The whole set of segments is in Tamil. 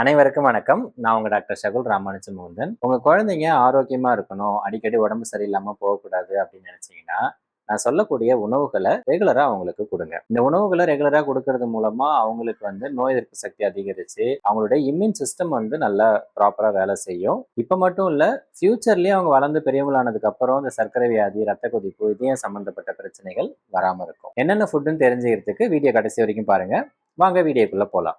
அனைவருக்கும் வணக்கம். நான் உங்க டாக்டர் ஷகுல் ராமானுஜ மோகன் உங்க குழந்தைங்க ஆரோக்கியமா இருக்கணும் அடிக்கடி உடம்பு சரியில்லாம போகக்கூடாது அப்படின்னு நினைச்சீங்கன்னா நான் சொல்லக்கூடிய உணவுகளை ரெகுலரா அவங்களுக்கு கொடுங்க. இந்த உணவுகளை ரெகுலரா கொடுக்கறது மூலமா அவங்களுக்கு வந்து நோய் எதிர்ப்பு சக்தி அதிகரிச்சு அவங்களுடைய இம்யூன் சிஸ்டம் வந்து நல்லா ப்ராப்பரா வேலை செய்யும். இப்ப மட்டும் இல்ல ஃபியூச்சர்லயே அவங்க வளர்ந்து பெரியவங்களானதுக்கு அப்புறம் இந்த சர்க்கரை வியாதி ரத்த கொதிப்பு இதயம் சம்பந்தப்பட்ட பிரச்சனைகள் வராம இருக்கும். என்னென்ன ஃபுட்டுன்னு தெரிஞ்சுக்கிறதுக்கு வீடியோ கடைசி வரைக்கும் பாருங்க. வாங்க வீடியோக்குள்ள போலாம்.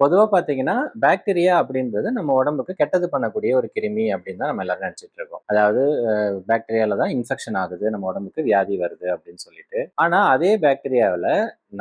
பொதுவாக பார்த்தீங்கன்னா பாக்டீரியா அப்படின்றது நம்ம உடம்புக்கு கெட்டது பண்ணக்கூடிய ஒரு கிருமி அப்படின்னு தான் நம்ம எல்லாரும் நினச்சிட்டு இருக்கோம். அதாவது பாக்டீரியாவில் தான் இன்ஃபெக்ஷன் ஆகுது நம்ம உடம்புக்கு வியாதி வருது அப்படின்னு சொல்லிட்டு. ஆனால் அதே பாக்டீரியாவில்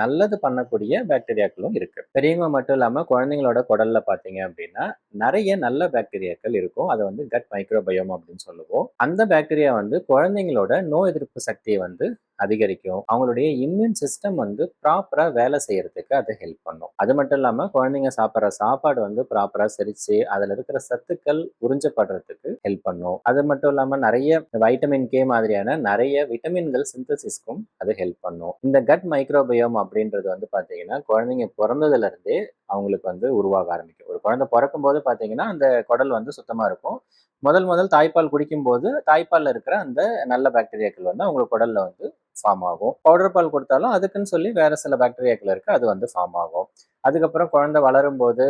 நல்லது பண்ணக்கூடிய பாக்டீரியாக்களும் இருக்கு. பெரியவங்க மட்டும் இல்லாமல் குழந்தைங்களோட குடல்ல பார்த்தீங்க அப்படின்னா நிறைய நல்ல பாக்டீரியாக்கள் இருக்கும். அதை வந்து கட் மைக்ரோபயோம் அப்படின்னு சொல்லுவோம். அந்த பாக்டீரியா வந்து குழந்தைங்களோட நோய் எதிர்ப்பு சக்தியை வந்து அதிகரிக்கும். அவங்களுடைய இம்யூன் சிஸ்டம் வந்து ப்ராப்பரா வேலை செய்யறதுக்கு அது ஹெல்ப் பண்ணும். அது மட்டும் இல்லாம குழந்தைங்க சாப்பிட்ற சாப்பாடு வந்து ப்ராப்பரா செரிச்சு அதுல இருக்கிற சத்துக்கள் உறிஞ்சப்படுறதுக்கு ஹெல்ப் பண்ணும். அது மட்டும் இல்லாம நிறைய வைட்டமின் கே மாதிரியான நிறைய விட்டமின்கள் சிந்தசிஸ்க்கும் அது ஹெல்ப் பண்ணும். இந்த கட் மைக்ரோபயோம் அப்படின்றது வந்து பாத்தீங்கன்னா குழந்தைங்க பிறந்ததுல இருந்தே அவங்களுக்கு வந்து உருவாக ஆரம்பிக்கும். ஒரு குழந்தை பிறக்கும் போது அந்த குடல் வந்து சுத்தமாக இருக்கும். முதல் முதல் தாய்ப்பால் குடிக்கும்போது தாய்ப்பாலில் இருக்கிற அந்த நல்ல பாக்டீரியாக்கள் வந்து அவங்களுக்கு குடலில் வந்து ஃபார்ம் ஆகும். பவுடர் பால் கொடுத்தாலும் அதுக்குன்னு சொல்லி வேற சில பாக்டீரியாக்கள் இருக்குது அது வந்து ஃபார்ம் ஆகும். அதுக்கப்புறம் குழந்தை வளரும் போது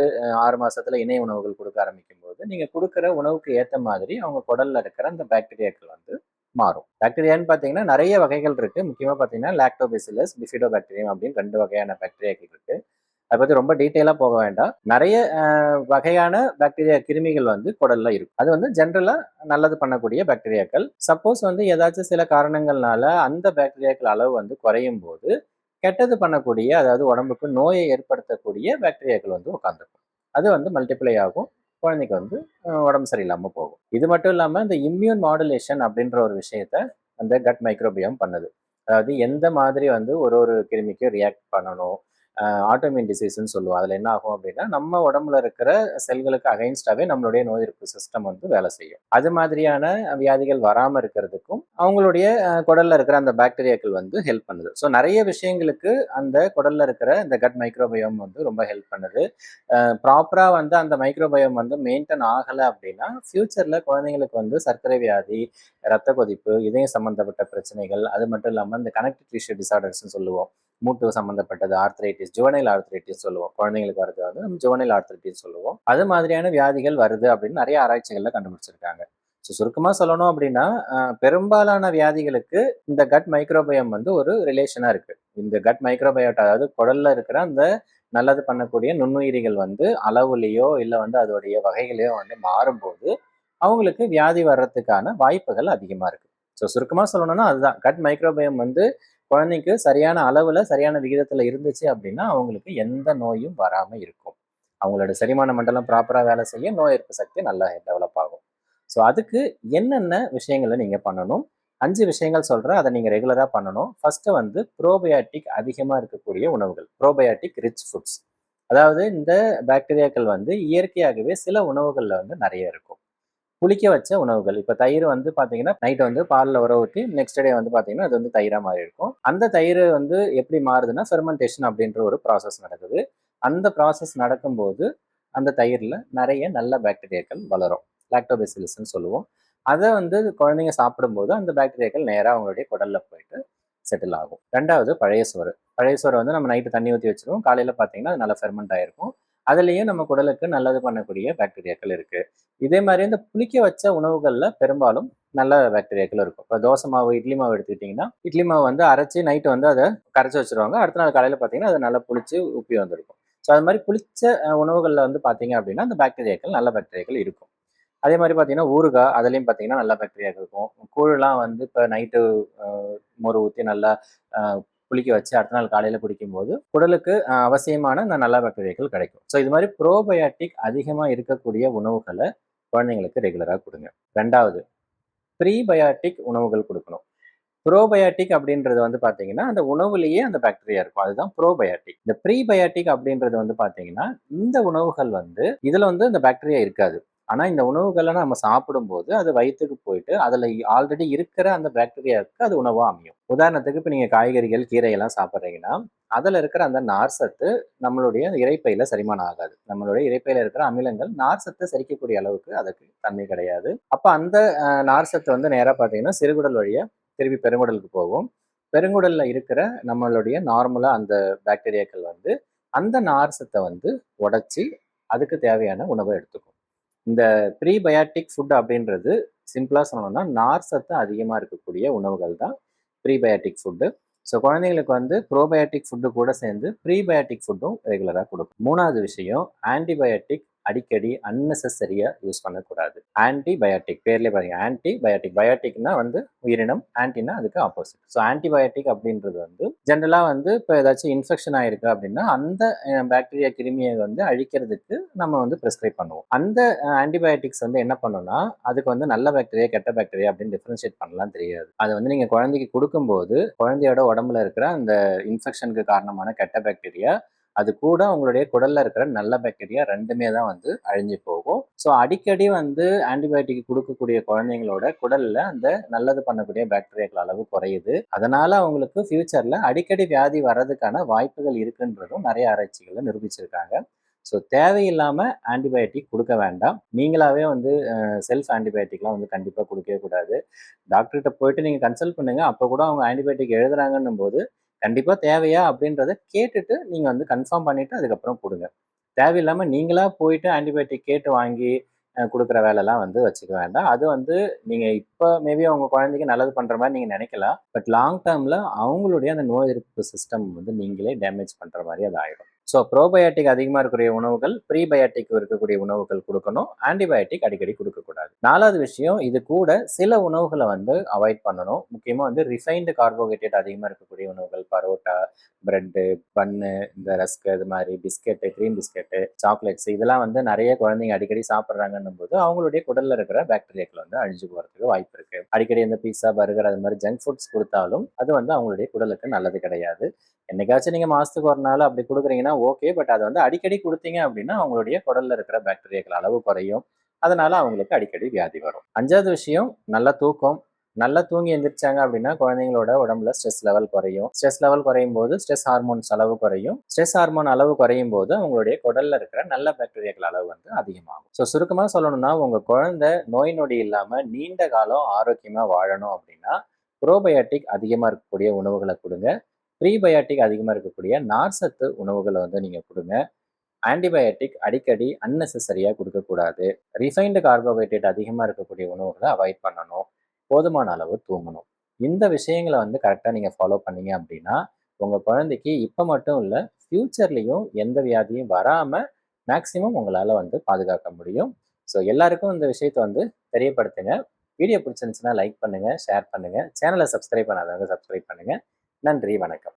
ஆறு மாசத்துல இணை உணவுகள் கொடுக்க ஆரம்பிக்கும் போது நீங்க கொடுக்குற உணவுக்கு ஏற்ற மாதிரி அவங்க குடல்ல இருக்கிற அந்த பாக்டீரியாக்கள் வந்து மாறும். பாக்டீரியான்னு பார்த்தீங்கன்னா நிறைய வகைகள் இருக்கு. முக்கியமாக பார்த்தீங்கன்னா லாக்டோபெசிலஸ் பிஃபிடோ பாக்டீரியம் அப்படின்னு ரெண்டு வகையான பாக்டீரியாக்கள் இருக்கு. அதை பற்றி ரொம்ப டீட்டெயிலாக போக வேண்டாம். நிறைய வகையான பாக்டீரியா கிருமிகள் வந்து குடல்ல இருக்கும். அது வந்து ஜென்ரலாக நல்லது பண்ணக்கூடிய பாக்டீரியாக்கள் சப்போஸ் வந்து ஏதாச்சும் சில காரணங்கள்னால அந்த பாக்டீரியாக்கள் அளவு வந்து குறையும் போது கெட்டது பண்ணக்கூடிய அதாவது உடம்புக்கு நோயை ஏற்படுத்தக்கூடிய பாக்டீரியாக்கள் வந்து உட்காந்துருக்கும் அது வந்து மல்டிப்ளை ஆகும். குழந்தைக்கு வந்து உடம்பு சரியில்லாமல் போகும். இது மட்டும் இல்லாமல் இந்த இம்யூன் மாடுலேஷன் அப்படின்ற ஒரு விஷயத்த அந்த கட் மைக்ரோபியம் பண்ணுது. அதாவது எந்த மாதிரி வந்து ஒரு ஒரு கிருமிக்கும் ரியாக்ட் பண்ணணும். ஆட்டோமின் டிசீஸ்ன்னு சொல்லுவோம். அதில் என்ன ஆகும் அப்படின்னா நம்ம உடம்புல இருக்கிற செல்களுக்கு அகைன்ஸ்டாகவே நம்மளுடைய நோய் எதிர்ப்பு சிஸ்டம் வந்து வேலை செய்யும். அது மாதிரியான வியாதிகள் வராமல் இருக்கிறதுக்கும் அவங்களுடைய குடலில் இருக்கிற அந்த பாக்டீரியாக்கள் வந்து ஹெல்ப் பண்ணுது. ஸோ நிறைய விஷயங்களுக்கு அந்த குடலில் இருக்கிற இந்த கட் மைக்ரோபயோம் வந்து ரொம்ப ஹெல்ப் பண்ணுது. ப்ராப்பராக வந்து அந்த மைக்ரோபயோம் வந்து மெயின்டைன் ஆகலை அப்படின்னா ஃப்யூச்சரில் குழந்தைங்களுக்கு வந்து சர்க்கரை வியாதி ரத்த கொதிப்பு இதயம் சம்பந்தப்பட்ட பிரச்சனைகள் அது மட்டும் இல்லாமல் இந்த கனெக்டிவ் டிஷ்யூ டிசார்டர்ஸ்னு சொல்லுவோம். மூட்டு சம்மந்தப்பட்டது ஆர்த்ரைட்டிஸ் ஜுவனைல் ஆர்த்ரைட்டிஸ் சொல்லுவோம். குழந்தைங்களுக்கு வருது வந்து நம்ம ஜுவனைல் ஆர்த்ரைட்டிஸ் சொல்லுவோம். அது மாதிரியான வியாதிகள் வருது அப்படின்னு நிறைய ஆராய்ச்சிகளில் கண்டுபிடிச்சிருக்காங்க. ஸோ சுருக்கமாக சொல்லணும் அப்படின்னா பெரும்பாலான வியாதிகளுக்கு இந்த கட் மைக்ரோபயம் வந்து ஒரு ரிலேஷனாக இருக்குது இந்த கட் மைக்ரோபயோட்டா அதாவது குடல்ல இருக்கிற அந்த நல்லது பண்ணக்கூடிய நுண்ணுயிரிகள் வந்து அளவுலேயோ இல்லை வந்து அதோடைய வகைகளையோ வந்து மாறும்போது அவங்களுக்கு வியாதி வர்றதுக்கான வாய்ப்புகள் அதிகமாக இருக்குது ஸோ சுருக்கமாக சொல்லணும்னா அதுதான். கட் மைக்ரோபயம் வந்து குழந்தைக்கு சரியான அளவில் சரியான விகிதத்தில் இருந்துச்சு அப்படின்னா அவங்களுக்கு எந்த நோயும் வராமல் இருக்கும். அவங்களோட செரிமான மண்டலம் ப்ராப்பராக வேலை செய்ய நோய் எதிர்ப்பு சக்தி நல்லா டெவலப் ஆகும். ஸோ அதுக்கு என்னென்ன விஷயங்களை நீங்கள் பண்ணணும்? அஞ்சு விஷயங்கள் சொல்கிறேன் அதை நீங்கள் ரெகுலராக பண்ணணும். ஃபஸ்ட்டு வந்து ப்ரோபயாட்டிக் அதிகமாக இருக்கக்கூடிய உணவுகள். ப்ரோபயாட்டிக் ரிச் ஃபுட்ஸ் அதாவது இந்த பாக்டீரியாக்கள் வந்து இயற்கையாகவே சில உணவுகளில் வந்து நிறைய இருக்கும். புளிக்க வச்ச உணவுகள். இப்போ தயிர் வந்து பார்த்தீங்கன்னா நைட் வந்து பாலில் உற ஊற்றி நெக்ஸ்ட் டே வந்து பார்த்தீங்கன்னா அது வந்து தயிராக மாறி இருக்கும் அந்த தயிர் வந்து எப்படி மாறுதுன்னா ஃபெர்மெண்டேஷன் அப்படின்ற ஒரு ப்ராசஸ் நடக்குது. அந்த ப்ராசஸ் நடக்கும்போது அந்த தயிரில் நிறைய நல்ல பாக்டீரியாக்கள் வளரும். லாக்டோபெசிலிஸ்ன்னு சொல்லுவோம். அதை வந்து குழந்தைங்க சாப்பிடும்போது அந்த பாக்டீரியாக்கள் நேராக அவங்களுடைய குடலில் போயிட்டு செட்டில் ஆகும். ரெண்டாவது பழைய சோறு. பழைய சோறு வந்து நம்ம நைட்டு தண்ணி ஊற்றி வச்சிருவோம். காலையில் பார்த்தீங்கன்னா அது நல்லா ஃபெர்மெண்ட் ஆகிருக்கும் அதுலேயும் நம்ம குடலுக்கு நல்லது பண்ணக்கூடிய பாக்டீரியாக்கள் இருக்குது இதே மாதிரி இந்த புளிக்க வச்ச உணவுகளில் பெரும்பாலும் நல்ல பாக்டீரியாக்கள் இருக்கும். இப்போ தோசை மாவு இட்லி மாவு எடுத்துக்கிட்டிங்கன்னா இட்லி மாவு வந்து அரைச்சி நைட்டு வந்து அதை கரைச்சி வச்சிருவாங்க. அடுத்த நாள் காலையில் பார்த்தீங்கன்னா அது நல்லா புளிச்சு உப்பி வந்திருக்கும். ஸோ அது மாதிரி புளிச்ச உணவுகளில் வந்து பார்த்தீங்க அப்படின்னா அந்த பாக்டீரியாக்கள் நல்ல பாக்டீரியாக்கள் இருக்கும். அதே மாதிரி பார்த்தீங்கன்னா ஊறுகாய் அதுலேயும் பார்த்தீங்கன்னா நல்ல பாக்டீரியாக்கள் இருக்கும். கூழெலாம் வந்து இப்போ நைட்டு மோர் ஊற்றி நல்லா புளிக்க வச்சு அடுத்த நாள் காலையில் குடிக்கும்போது உடலுக்கு அவசியமான அந்த நல்ல பாக்டீரியாக்கள் கிடைக்கும். ஸோ இது மாதிரி ப்ரோபயாட்டிக் அதிகமாக இருக்கக்கூடிய உணவுகளை குழந்தைங்களுக்கு ரெகுலராக கொடுங்க. ரெண்டாவது ப்ரீபயாட்டிக் உணவுகள் கொடுக்கணும். ப்ரோபயாட்டிக் அப்படின்றது வந்து பார்த்தீங்கன்னா அந்த உணவுலேயே அந்த பாக்டீரியா இருக்கும். அதுதான் ப்ரோபயாட்டிக் இந்த ப்ரீபயாட்டிக் அப்படின்றது வந்து பார்த்தீங்கன்னா இந்த உணவுகள் வந்து இதில் வந்து அந்த பாக்டீரியா இருக்காது. ஆனால் இந்த உணவுகளை நம்ம சாப்பிடும்போது அது வயிற்றுக்கு போயிட்டு அதில் ஆல்ரெடி இருக்கிற அந்த பாக்டீரியாவுக்கு அது உணவாக அமையும். உதாரணத்துக்கு இப்போ நீங்கள் காய்கறிகள் கீரையெல்லாம் சாப்பிட்றீங்கன்னா அதில் இருக்கிற அந்த நார் சத்து நம்மளுடைய இறைப்பையில் செரிமானம் ஆகாது. நம்மளுடைய இறைப்பையில் இருக்கிற அமிலங்கள் நார் சத்தை செரிக்கக்கூடிய அளவுக்கு அதுக்கு தன்மை கிடையாது. அப்போ அந்த நார் சத்து வந்து நேராக பார்த்தீங்கன்னா சிறுகுடல் வழியை திருப்பி பெருங்குடலுக்கு போகும். பெருங்குடலில் இருக்கிற நம்மளுடைய நார்மலாக அந்த பாக்டீரியாக்கள் வந்து அந்த நார் சத்தை வந்து உடச்சி அதுக்கு தேவையான உணவை எடுத்துக்கும். இந்த ப்ரீபயாட்டிக் ஃபுட் அப்படின்றது சிம்பிளாக சொல்லணும்னா நார் சத்து அதிகமாக இருக்கக்கூடிய உணவுகள் தான் ப்ரீபயாட்டிக் ஃபுட்டு ஸோ குழந்தைங்களுக்கு வந்து ப்ரோபயாட்டிக் ஃபுட்டு கூட சேர்ந்து ப்ரீபயாட்டிக் ஃபுட்டும் ரெகுலராக கொடுக்கும். மூணாவது விஷயம் ஆன்டிபயாட்டிக் அடிக்கடி அன்னெசரியாக யூஸ் பண்ணக்கூடாது. ஆன்டிபயோட்டிக் பேர்லேயே பாருங்க. ஆன்டிபயோட்டிக் பயோட்டிக்னா வந்து உயிரினம் ஆன்டினா அதுக்கு ஆப்போசிட் ஸோ ஆன்டிபயோட்டிக் அப்படின்றது வந்து ஜென்ரலாக வந்து இப்போ ஏதாச்சும் இன்ஃபெக்ஷன் ஆயிருக்கு அப்படின்னா அந்த பாக்டீரியா கிருமியை வந்து அழிக்கிறதுக்கு நம்ம வந்து ப்ரிஸ்கிரைப் பண்ணுவோம். அந்த ஆன்டிபயோட்டிக்ஸ் வந்து என்ன பண்ணோம்னா அதுக்கு வந்து நல்ல பாக்டீரியா கெட்ட பாக்டீரியா அப்படின்னு டிஃப்ரென்ஷியேட் பண்ணலாம் தெரியாது. அது வந்து நீங்கள் குழந்தைக்கு கொடுக்கும்போது குழந்தையோட உடம்புல இருக்கிற அந்த இன்ஃபெக்ஷனுக்கு காரணமான கெட்ட பாக்டீரியா அது கூட உங்களுடைய குடல்ல இருக்கிற நல்ல பாக்டீரியா ரெண்டுமே தான் வந்து அழிஞ்சு போகும். ஸோ அடிக்கடி வந்து ஆன்டிபயோட்டிக் கொடுக்கக்கூடிய குழந்தைங்களோட குடல்ல அந்த நல்லது பண்ணக்கூடிய பாக்டீரியாக்கள் அளவு குறையுது. அதனால அவங்களுக்கு ஃபியூச்சர்ல அடிக்கடி வியாதி வர்றதுக்கான வாய்ப்புகள் இருக்குன்றதும் நிறைய ஆராய்ச்சிகள்ல நிரூபிச்சிருக்காங்க. ஸோ தேவையில்லாமல் ஆன்டிபயோட்டிக் கொடுக்க வேண்டாம். நீங்களாகவே வந்து செல்ஃப் ஆன்டிபயோட்டிக்லாம் வந்து கண்டிப்பாக கொடுக்கவே கூடாது. டாக்டர்கிட்ட போயிட்டு நீங்கள் கன்சல்ட் பண்ணுங்க. அப்போ கூட அவங்க ஆன்டிபயோட்டிக் எழுதுறாங்கன்னும் போது கண்டிப்பாக தேவையா அப்படின்றத கேட்டுட்டு நீங்கள் வந்து கன்ஃபார்ம் பண்ணிவிட்டு அதுக்கப்புறம் கொடுங்க. தேவையில்லாமல் நீங்களாக போயிட்டு ஆன்டிபயோட்டிக் கேட்டு வாங்கி கொடுக்குற வேலைலாம் வந்து வச்சுக்க வேண்டாம். அது வந்து நீங்கள் இப்போ மேபி அவங்க குழந்தைக்கு நல்லது பண்ணுற மாதிரி நீங்கள் நினைக்கலாம். பட் லாங் டேர்மில் அவங்களுடைய அந்த நோய் எதிர்ப்பு சிஸ்டம் வந்து நீங்களே டேமேஜ் பண்ணுற மாதிரி அது ஆகிடும் ஸோ ப்ரோபயோட்டிக் அதிகமாக இருக்கக்கூடிய உணவுகள் ப்ரீபயோட்டிக் இருக்கக்கூடிய உணவுகள் கொடுக்கணும். ஆன்டிபயோட்டிக் அடிக்கடி கொடுக்கக்கூடாது. நாலாவது விஷயம் இது கூட சில உணவுகளை வந்து அவாய்ட் பண்ணணும். முக்கியமாக வந்து ரிஃபைன்டு கார்போஹைட்ரேட் அதிகமாக இருக்கக்கூடிய உணவுகள் பரோட்டா பிரெட்டு பன்னு இந்த ரஸ்க் இது மாதிரி பிஸ்கெட்டு க்ரீம் பிஸ்கெட்டு சாக்லேட்ஸ் இதெல்லாம் வந்து நிறைய குழந்தைங்க அடிக்கடி சாப்பிட்றாங்கன்னும் போது அவங்களுடைய குடலில் இருக்கிற பாக்டீரியாக்கள் வந்து அழிஞ்சு போகிறதுக்கு வாய்ப்பு இருக்குது அடிக்கடி இந்த பீஸா பர்கர் அது மாதிரி ஜங்க் ஃபுட்ஸ் கொடுத்தாலும் அது வந்து அவங்களுடைய குடலுக்கு நல்லது கிடையாது. என்னைக்காச்சும் நீங்கள் மாதத்துக்கு ஒரு நாள் அப்படி கொடுக்குறீங்கன்னா ஓகே பட் அது வந்து அடிக்கடி கொடுத்தீங்க அப்படின்னா அவங்களுடைய குடல்ல இருக்கிற பாக்டீரியாக்கள் அளவு குறையும். அதனால அவங்களுக்கு அடிக்கடி வியாதி வரும். அஞ்சாவது விஷயம் நல்ல தூக்கம். நல்லா தூங்கி எந்திரிச்சாங்க அப்படின்னா குழந்தைங்களோட உடம்புல ஸ்ட்ரெஸ் லெவல் குறையும். ஸ்ட்ரெஸ் லெவல் குறையும் போது ஸ்ட்ரெஸ் ஹார்மோன்ஸ் அளவு குறையும். ஸ்ட்ரெஸ் ஹார்மோன் அளவு குறையும் போது அவங்களுடைய குடல்ல இருக்கிற நல்ல பாக்டீரியாக்கள் அளவு வந்து அதிகமாகும். ஸோ சுருக்கமாக சொல்லணும்னா உங்க குழந்தை நோய் நொடி இல்லாம நீண்ட காலம் ஆரோக்கியமா வாழணும் அப்படின்னா ப்ரோபயோட்டிக் அதிகமாக இருக்கக்கூடிய உணவுகளை கொடுங்க. ப்ரீபயாட்டிக் அதிகமாக இருக்கக்கூடிய நார்சத்து உணவுகளை வந்து நீங்கள் கொடுங்க. ஆன்டிபயோட்டிக் அடிக்கடி அன்னெசரியாக கொடுக்கக்கூடாது. ரிஃபைன்டு கார்போஹைட்ரேட் அதிகமாக இருக்கக்கூடிய உணவுகளை அவாய்ட் பண்ணணும். போதுமான அளவு தூங்கணும். இந்த விஷயங்களை வந்து கரெக்டாக நீங்கள் ஃபாலோ பண்ணீங்க அப்படின்னா உங்கள் குழந்தைக்கு இப்போ மட்டும் இல்லை ஃப்யூச்சர்லேயும் எந்த வியாதியும் வராமல் மேக்ஸிமம் உங்களால் வந்து பாதுகாக்க முடியும். ஸோ எல்லாருக்கும் இந்த விஷயத்தை வந்து தெரியப்படுத்துங்க. வீடியோ பிடிச்சிருந்துச்சுன்னா லைக் பண்ணுங்கள் ஷேர் பண்ணுங்கள் சேனலை சப்ஸ்கிரைப் பண்ணாதவங்க சப்ஸ்கிரைப் பண்ணுங்கள் நன்றி வணக்கம்.